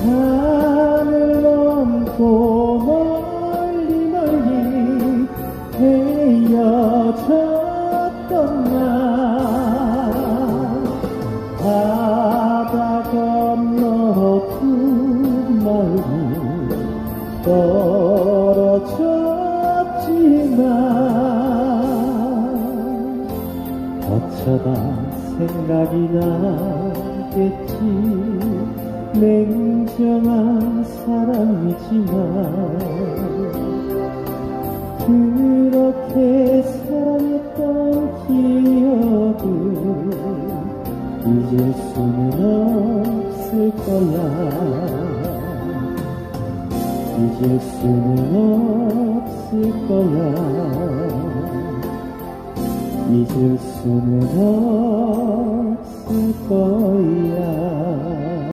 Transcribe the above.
산을 넘고 멀리 멀리 헤어졌던 날. 바다 건너 그 마음이 떨어졌지만 어쩌다 생각이 나겠지 냉정한 사랑이지만 그렇게 사랑했던 기억을 잊을 수는 없을 거야. 잊을 수는 없을 거야. 잊을 수는 없을 거야